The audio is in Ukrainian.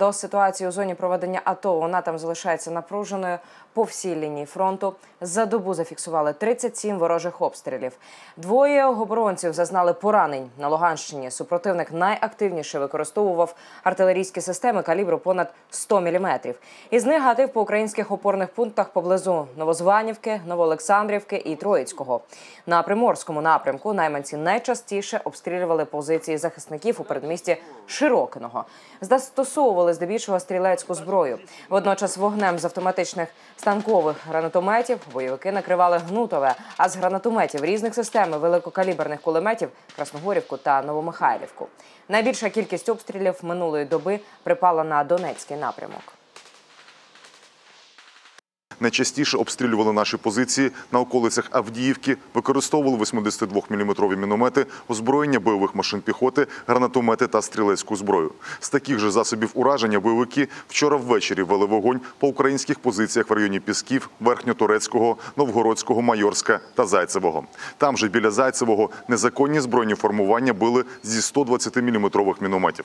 До ситуації у зоні проведення АТО вона там залишається напруженою по всій лінії фронту. За добу зафіксували 37 ворожих обстрілів. Двоє оборонців зазнали поранень на Луганщині. Супротивник найактивніше використовував артилерійські системи калібру понад 100 мм. Із них гатив по українських опорних пунктах поблизу Новозванівки, Новоолександрівки і Троїцького. На приморському напрямку найманці найчастіше обстрілювали позиції захисників у передмісті Широкиного. Застосовували здебільшого стрілецьку зброю. Водночас вогнем з автоматичних станкових гранатометів бойовики накривали гнутове, а з гранатометів різних систем великокаліберних кулеметів Красногорівку та Новомихайлівку. Найбільша кількість обстрілів минулої доби припала на Донецький напрямок. Найчастіше обстрілювали наші позиції на околицях Авдіївки, використовували 82-мм міномети, озброєння бойових машин піхоти, гранатомети та стрілецьку зброю. З таких же засобів ураження бойовики вчора ввечері вели вогонь по українських позиціях в районі Пісків, Верхньоторецького, Новгородського, Майорська та Зайцевого. Там же біля Зайцевого незаконні збройні формування били зі 120-мм мінометів.